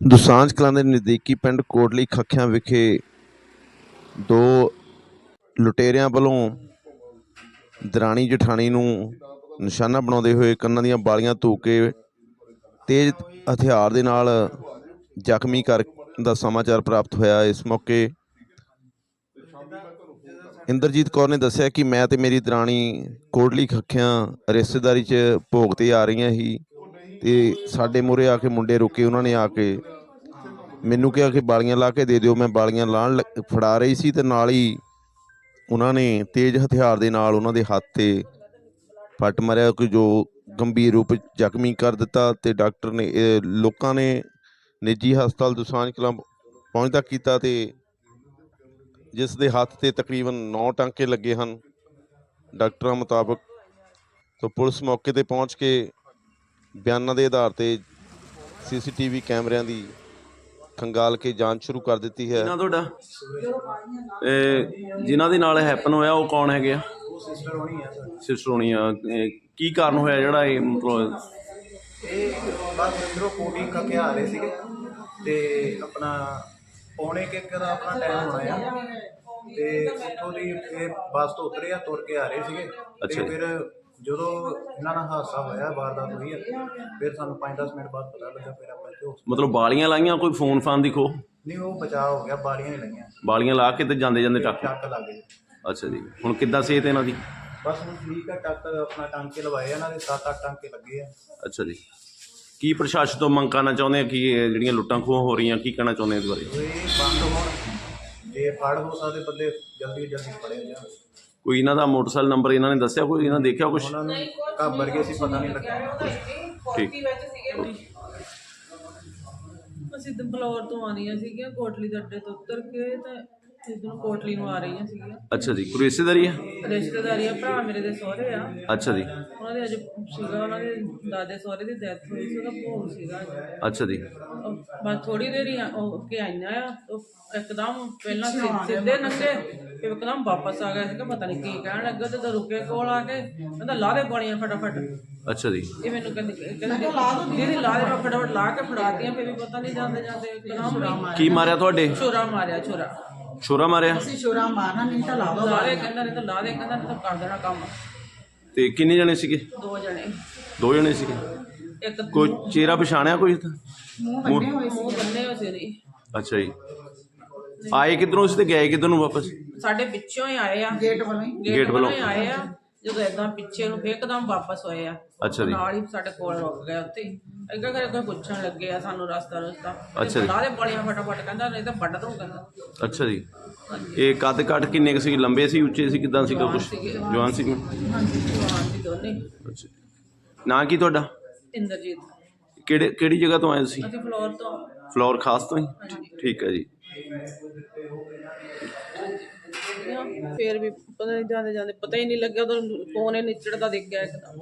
ਦੁਸਾਂਝ ਕਲਾਂ ਦੇ ਨਜ਼ਦੀਕੀ ਪਿੰਡ ਕੋਟਲੀ ਖੱਖਿਆਂ ਵਿਖੇ ਦੋ ਲੁਟੇਰਿਆਂ ਵੱਲੋਂ ਦਰਾਣੀ ਜਠਾਣੀ ਨੂੰ ਨਿਸ਼ਾਨਾ ਬਣਾਉਂਦੇ ਹੋਏ ਕੰਨਾਂ ਦੀਆਂ ਬਾਲੀਆਂ ਧੋ ਕੇ ਤੇਜ਼ ਹਥਿਆਰ ਦੇ ਨਾਲ ਜ਼ਖਮੀ ਕਰ ਦਾ ਸਮਾਚਾਰ ਪ੍ਰਾਪਤ ਹੋਇਆ। ਇਸ ਮੌਕੇ ਇੰਦਰਜੀਤ ਕੌਰ ਨੇ ਦੱਸਿਆ ਕਿ ਮੈਂ ਤੇ ਮੇਰੀ ਦਰਾਣੀ ਕੋਟਲੀ ਖੱਖਿਆਂ ਰਿਸ਼ਤੇਦਾਰੀ 'ਚ ਭੋਗ ਤੇ ਆ ਰਹੀਆਂ ਸੀ। ਤੇ ਸਾਡੇ ਮੂਹਰੇ ਆ ਕੇ ਮੁੰਡੇ ਰੁਕੇ, ਉਹਨਾਂ ਨੇ ਆ ਕੇ ਮੈਨੂੰ ਕਿਹਾ ਕਿ ਬਾਲੀਆਂ ਲਾ ਕੇ ਦੇ ਦਿਓ, ਮੈਂ ਬਾਲੀਆਂ ਲਾਣ ਲੱਗ- ਫੜਾ ਰਹੀ ਸੀ ਤੇ ਨਾਲ ਹੀ ਉਹਨਾਂ ਨੇ ਤੇਜ਼ ਹਥਿਆਰ ਦੇ ਨਾਲ ਉਹਨਾਂ ਦੇ ਹੱਥ ਤੇ ਫੱਟ ਮਾਰਿਆ ਕਿ ਜੋ ਗੰਭੀਰ ਰੂਪ ਜ਼ਖਮੀ ਕਰ ਦਿੱਤਾ ਤੇ ਡਾਕਟਰ ਨੇ ਲੋਕਾਂ ਨੇ ਨਿੱਜੀ ਹਸਪਤਾਲ ਦੁਸਾਂਝ ਕਲਾਂ ਪਹੁੰਚਦਾ ਕੀਤਾ ਤੇ ਜਿਸ ਦੇ ਹੱਥ ਤੇ ਤਕਰੀਬਨ 9 ਟਾਂਕੇ ਲੱਗੇ ਹਨ, ਡਾਕਟਰਾਂ ਮੁਤਾਬਕ ਤੋਂ ਪੁਲਿਸ ਮੌਕੇ ਤੇ ਪਹੁੰਚ ਕੇ ਬਿਆਨਾਂ ਦੇ ਆਧਾਰ ਤੇ ਸੀਸੀਟੀਵੀ ਕੈਮਰਿਆਂ ਦੀ ਖੰਗਾਲ ਕੇ ਜਾਂਚ ਸ਼ੁਰੂ ਕਰ ਦਿੱਤੀ ਹੈ। ਨਾ ਤੁਹਾਡਾ? ਇਹ ਜਿਨ੍ਹਾਂ ਦੇ ਨਾਲ ਹੈਪਨ ਹੋਇਆ ਉਹ ਕੌਣ ਹੈਗੇ ਆ? ਸਿਸਟਰ ਹੋਣੀ ਆ ਸਰ ਸਿਸਟਰ ਹੋਣੀ ਆ ਇਹ ਕੀ ਕਾਰਨ ਹੋਇਆ ਜਿਹੜਾ ਇਹ ਮਤਲਬ ਇਹ ਬਸ ਅੰਦਰੋਂ ਕੋਟੀ ਕੱਕੇ ਆ ਰਹੇ ਸੀਗੇ ਤੇ ਆਪਣਾ ਪੌਣੇ ਕਿ ਇੱਕ ਦਾ ਆਪਣਾ ਟਾਈਮ ਹੋਣਾ ਆ ਤੇ ਉੱਥੋਂ ਦੀ ਇਹ ਬੱਸ ਤੋਂ ਉਤਰੇ ਆ ਤੁਰ ਕੇ ਆ ਰਹੇ ਸੀਗੇ ਅੱਛਾ ਤੇ ਜੀ। ਫਿਰ ਜਦੋਂ ਇਹਨਾਂ ਨਾਲ ਹਾਦਸਾ ਹੋਇਆ ਵਾਰਦਾਤ ਹੋਈ ਆ ਫਿਰ ਸਾਨੂੰ 5-10 ਮਿੰਟ ਬਾਅਦ ਪਤਾ ਲੱਗਾ ਫਿਰ ਆਪਾਂ ਇੱਥੇ hospital- ਮਤਲਬ ਬਾਲੀਆਂ ਲਾਈਆਂ ਕੋਈ ਫੋਨ ਫਾਨ ਦੀ ਖੋ ਨਹੀਂ ਉਹ ਬਚਾਅ ਹੋ ਗਿਆ ਬਾਲੀਆਂ ਹੀ ਲੱਗੀਆਂ ਬਾਲੀਆਂ ਲਾ ਕੇ ਤੇ ਜਾਂਦੇ ਜਾਂਦੇ ਟੱਕ? ਟੱਕ ਲੱਗ ਗਈ ਅੱਛਾ ਜੀ। ਹੁਣ ਕਿੱਦਾਂ ਸਿਹਤ ਇਹਨਾਂ ਦੀ? ਬਸ ਹੁਣ ਠੀਕ ਆ ਟੱਕ ਆਪਣਾ ਟਾਂਕੇ ਲਵਾਏ ਆ, ਇਹਨਾਂ ਦੇ 7-8 ਟਾਂਕੇ ਲੱਗੇ ਆ। ਅੱਛਾ ਜੀ। ਕੀ ਪ੍ਰਸ਼ਾਸਨ ਤੋਂ ਮੰਗ ਕਰਨਾ ਚਾਹੁੰਦੇ ਆ? ਕਿ ਇਹ ਜਿਹੜੀਆਂ ਲੁੱਟਾਂ ਖੋਹਾਂ ਹੋ ਰਹੀਆਂ ਕੀ ਕਹਿਣਾ ਚਾਹੁੰਦੇ ਆ ਇਸ ਬਾਰੇ? ਉਹ ਇਹ ਬੰਦ ਹੋਣ। ਜੇ ਫੜ ਹੋ ਸਕਦੇ ਬੰਦੇ ਜਲਦੀ ਜਲਦੀ ਫੜੇ ਜਾਣ ਕੋਈ ਇਹਨਾਂ ਦਾ ਮੋਟਰਸਾਈਕਲ ਨੰਬਰ ਇਹਨਾਂ ਨੇ ਦੱਸਿਆ ਕੋਈ ਇਹਨਾਂ ਦੇਖਿਆ ਕੁਝ ਉਹਨਾਂ ਨੂੰ ਘਾਬਰ ਗਏ ਸੀ ਪਤਾ ਨਹੀਂ ਲੱਗਾ। ਠੀਕ। ਅਸੀਂ ਤਾਂ ਬਲੌਰ ਤੋਂ ਆਉਂਦੀਆਂ ਸੀਗੀਆਂ ਕੋਟਲੀ ਦੇ ਅੱਡੇ ਤੋਂ ਉਤਰ ਕੇ ਤਾਂ ਇਧਰੋਂ ਕੋਟਲੀ ਨੂੰ ਆ ਰਹੀਆਂ ਸੀਗੀਆਂ। ਅੱਛਾ ਜੀ ਕੋਈ ਰਿਸ਼ਤੇਦਾਰੀ ਹੈ ਰਿਸ਼ਤੇਦਾਰੀਆਂ ਭਰਾ ਮੇਰੇ ਦੇ ਸਹੁਰੇ ਆ। ਅੱਛਾ ਜੀ। ਉਹਨਾਂ ਦੇ ਅੱਜ ਸੀਗਾ ਉਹਨਾਂ ਦੇ ਦਾਦੇ ਸਹੁਰੇ ਦੀ ਡੈਥ ਹੋਈ ਸੀ ਉਹਦਾ ਭੋਗ ਸੀਗਾ ਅੱਜ। ਅੱਛਾ ਜੀ। ਉਹ ਬਸ ਥੋੜੀ ਦੇਰ ਹੀ ਆ- ਉਹ ਕੇ ਆਈਆਂ ਆ ਉਹ ਇੱਕਦਮ ਪਹਿਲਾਂ ਸਿ- ਸਿੱਧੇ ਨੰਗੇ ਫਿਰ ਇੱਕਦਮ ਵਾਪਸ ਆ ਗਏ ਸੀਗਾ ਪਤਾ ਨਹੀਂ ਕੀ ਕਹਿਣ ਲੱਗਾ ਤੇ ਤਾਂ ਰੁਕੇ ਕੋਲ ਆ ਕੇ ਕਹਿੰਦਾ ਲਾ ਦੇ ਪਾਣੀਆਂ ਫਟਾਫਟ। ਅੱਛਾ ਜੀ। ਇਹ ਮੈਨੂੰ ਕਹਿੰਦੇ ਕਹਿੰਦੇ ਦੀਦੀ ਲਾ ਦੇ ਮੈਂ ਫਟਾਫਟ ਲਾ ਕੇ ਫੜਾਤੀਆਂ ਫਿਰ ਵੀ ਪਤਾ ਨਹੀਂ ਜਾਂਦੇ ਜਾਂਦੇ ਇੱਕਦਮ ਕੀ ਮਾਰਿਆ ਤੁਹਾਡੇ? ਛੁਰਾ ਮਾਰਿਆ ਛੁਰਾ। ਛੋਰਾ ਮਾਰਿਆ? ਛੁਰਾ ਮਾਰਨਾ ਨਹੀਂ ਤਾਂ ਲਾ ਦੋ ਲਾ ਦੇ ਕਹਿੰਦਾ ਨਹੀਂ ਤਾਂ ਲਾ ਦੇ ਕਹਿੰਦਾ ਨਹੀਂ ਤਾਂ ਕਰ ਦੇਣਾ ਕੰਮ। ਤੇ ਕਿੰਨੇ ਜਣੇ ਸੀਗੇ? ਦੋ ਜਣੇ। ਦੋ ਜਣੇ ਸੀਗੇ? ਇੱਕ ਕੋਈ ਚਿਹਰਾ ਪਛਾਣਿਆ ਕੋਈ ਇੱਥੇ? ਮੂੰਹ ਬੰਨੇ ਹੋਏ ਮੂੰਹ ਬੰਨੇ ਹੋਏ ਸੀ ਅੱਛਾ ਜੀ। ਆਏ ਕਿੱਧਰੋਂ ਸੀ ਤੇ ਗਏ ਕਿੱਧਰ ਨੂੰ ਵਾਪਸ? ਸਾਡੇ ਪਿੱਛੋਂ ਹੀ ਆਏ ਆ। ਗੇਟ ਵੱਲੋਂ ਹੀ। ਗੇਟ ਵੱਲੋਂ। ਵੱਲੋਂ। ਹੀ ਆਏ ਆ। ਜਦੋਂ ਏਦਾਂ ਪਿੱਛੇ ਨੂੰ ਫੇਰ ਇੱਕਦਮ ਵਾਪਸ ਹੋਏ ਆ। ਅੱਛਾ ਜੀ। ਨਾਲ ਹੀ ਸਾਡੇ ਕੋਲ ਰੁਕ ਗਏ ਉੱਥੇ ਹੀ। ਅੱਗੇ ਕਰ ਅੱਗੇ ਪੁੱਛਣ ਲੱਗੇ ਆ ਸਾਨੂੰ ਰਸਤਾ ਰਸਤਾ। ਅੱਛਾ ਜੀ। ਦੇ ਬੜੀਆਂ ਫਟਾਫਟ ਕਹਿੰਦਾ ਨਹੀਂ ਤਾਂ ਵੱਢ ਦੂੰ ਕਹਿੰਦਾ। ਅੱਛਾ ਜੀ। ਇਹ ਕੱਦ ਕੱਟ ਕਿੰਨੇ ਕੁ ਸੀ? ਲੰਬੇ ਸੀ ਉੱਚੇ ਸੀ? ਕਿਦਾਂ ਸੀਗਾ ਸੀਗੇ। ਜਵਾਨ ਸੀ ਹਾਂਜੀ ਜਵਾਨ ਸੀ ਦੋਨੇ। ਅੱਛਾ ਨਾਂ ਕੀ ਤੁਹਾਡਾ? ਇੰਦਰਜੀਤ। ਕਿਹੜੇ ਕਿਹੜੀ ਜਗ੍ਹਾ ਤੋਂ ਆਏ ਤੁਸੀਂ? ਅਸੀਂ ਫਲੋਰ ਤੋਂ। ਫਲੋਰ ਖਾਸ ਤੋਂ ਹੀ? ਠੀਕ ਹੈ ਜੀ। ਫੇਰ ਵੀ ਪਤਾ ਨਹੀਂ ਜਾਂਦੇ ਜਾਂਦੇ ਪਤਾ ਹੀ ਨਹੀਂ ਲੱਗਿਆ ਉਦੋਂ ਫੋਨ ਹੀ ਨਿਚੜਦਾ ਦਿਖ ਗਿਆ ਇੱਕਦਮ।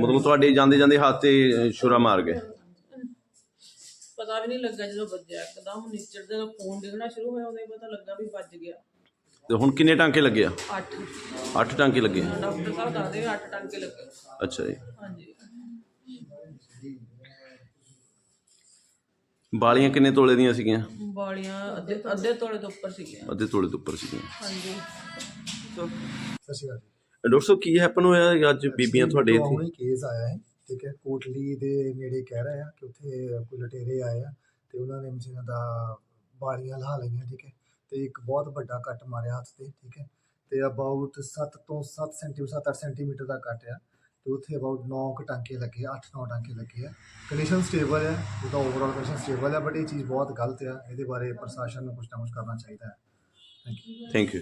ਮਤਲਬ ਤੁਹਾਡੇ ਜਾਂਦੇ ਜਾਂਦੇ ਹੱਥ ਤੇ ਛੁਰਾ ਮਾਰ ਗਏ? ਪਤਾ ਵੀ ਨਹੀਂ ਲੱਗਾ ਜਦੋਂ ਵੱਜਿਆ ਇੱਕਦਮ ਨਿਚੜਦੇ ਦਾ ਫੋਨ ਦਿਖਣਾ ਸ਼ੁਰੂ ਹੋਇਆ ਉਦੋਂ ਹੀ ਪਤਾ ਲੱਗਾ ਵੀ ਵੱਜ ਗਿਆ। ਤੇ ਹੁਣ ਕਿੰਨੇ ਟਾਂਕੇ ਲੱਗੇ ਆ? 8 8 ਟਾਂਕੇ ਲੱਗੇ ਡਾਕਟਰ ਸਾਹਿਬ ਦੱਸਦੇ 8 ਟਾਂਕੇ ਲੱਗੇ। ਅੱਛਾ ਜੀ। ਹਾਂਜੀ। ਬਾਲੀਆਂ ਕਿੰਨੇ ਤੋਲੇ ਦੀਆਂ ਸੀਗੀਆਂ? ਵਾਲੀਆਂ ਅੱਧੇ ਅੱਧੇ ਤੋਲੇ ਤੋਂ ਉੱਪਰ ਸੀਗੀਆਂ। ਅੱਧੇ ਤੋਲੇ ਤੋਂ ਉੱਪਰ ਸੀਗੀਆਂ। ਹਾਂਜੀ। ਸਤਿ ਸ਼੍ਰੀ ਅਕਾਲ ਡਾਕਟਰ ਸਾਹਿਬ ਕੀ ਹੈਪਨ ਹੋਇਆ ਅੱਜ ਬੀਬੀਆਂ ਤੁਹਾਡੇ ਇੱਥੇ? ਕੇਸ ਆਇਆ ਹੈ ਠੀਕ ਹੈ ਕੋਟਲੀ ਦੇ ਨੇੜੇ ਕਹਿ ਰਹੇ ਆ ਕਿ ਉੱਥੇ ਕੋਈ ਲਟੇਰੇ ਆਏ ਆ ਤੇ ਉਹਨਾਂ ਨੇ ਮਸ਼ੀਨਾਂ ਦਾ ਬਾਲੀਆਂ ਲਾ ਲਈਆਂ ਠੀਕ ਹੈ ਤੇ ਇੱਕ ਬਹੁਤ ਵੱਡਾ ਕੱਟ ਮਾਰਿਆ ਹੱਥ ਤੇ ਠੀਕ ਹੈ ਤੇ ਅਬਾਊਟ 7 ਤੋਂ 7 ਸੈਂਟੀਮੀਟਰ 7-8 ਸੈਂਟੀਮੀਟਰ ਦਾ ਕੱਟ ਆ। ਤੇ ਉੱਥੇ ਅਬਾਊਟ 9 ਕੁ ਟਾਂਕੇ ਲੱਗੇ ਆ 8-9 ਟਾਂਕੇ ਲੱਗੇ ਆ। ਕੰਡੀਸ਼ਨ ਸਟੇਬਲ ਹੈ ਉਹਦਾ ਓਵਰਆਲ ਕੰਡੀਸ਼ਨ ਸਟੇਬਲ ਹੈ ਬਟ ਇਹ ਚੀਜ਼ ਬਹੁਤ ਗਲਤ ਆ, ਇਹਦੇ ਬਾਰੇ ਪ੍ਰਸ਼ਾਸਨ ਨੂੰ ਕੁਝ ਨਾ ਕੁਝ ਕਰਨਾ ਚਾਹੀਦਾ ਹੈ। Thank you thank you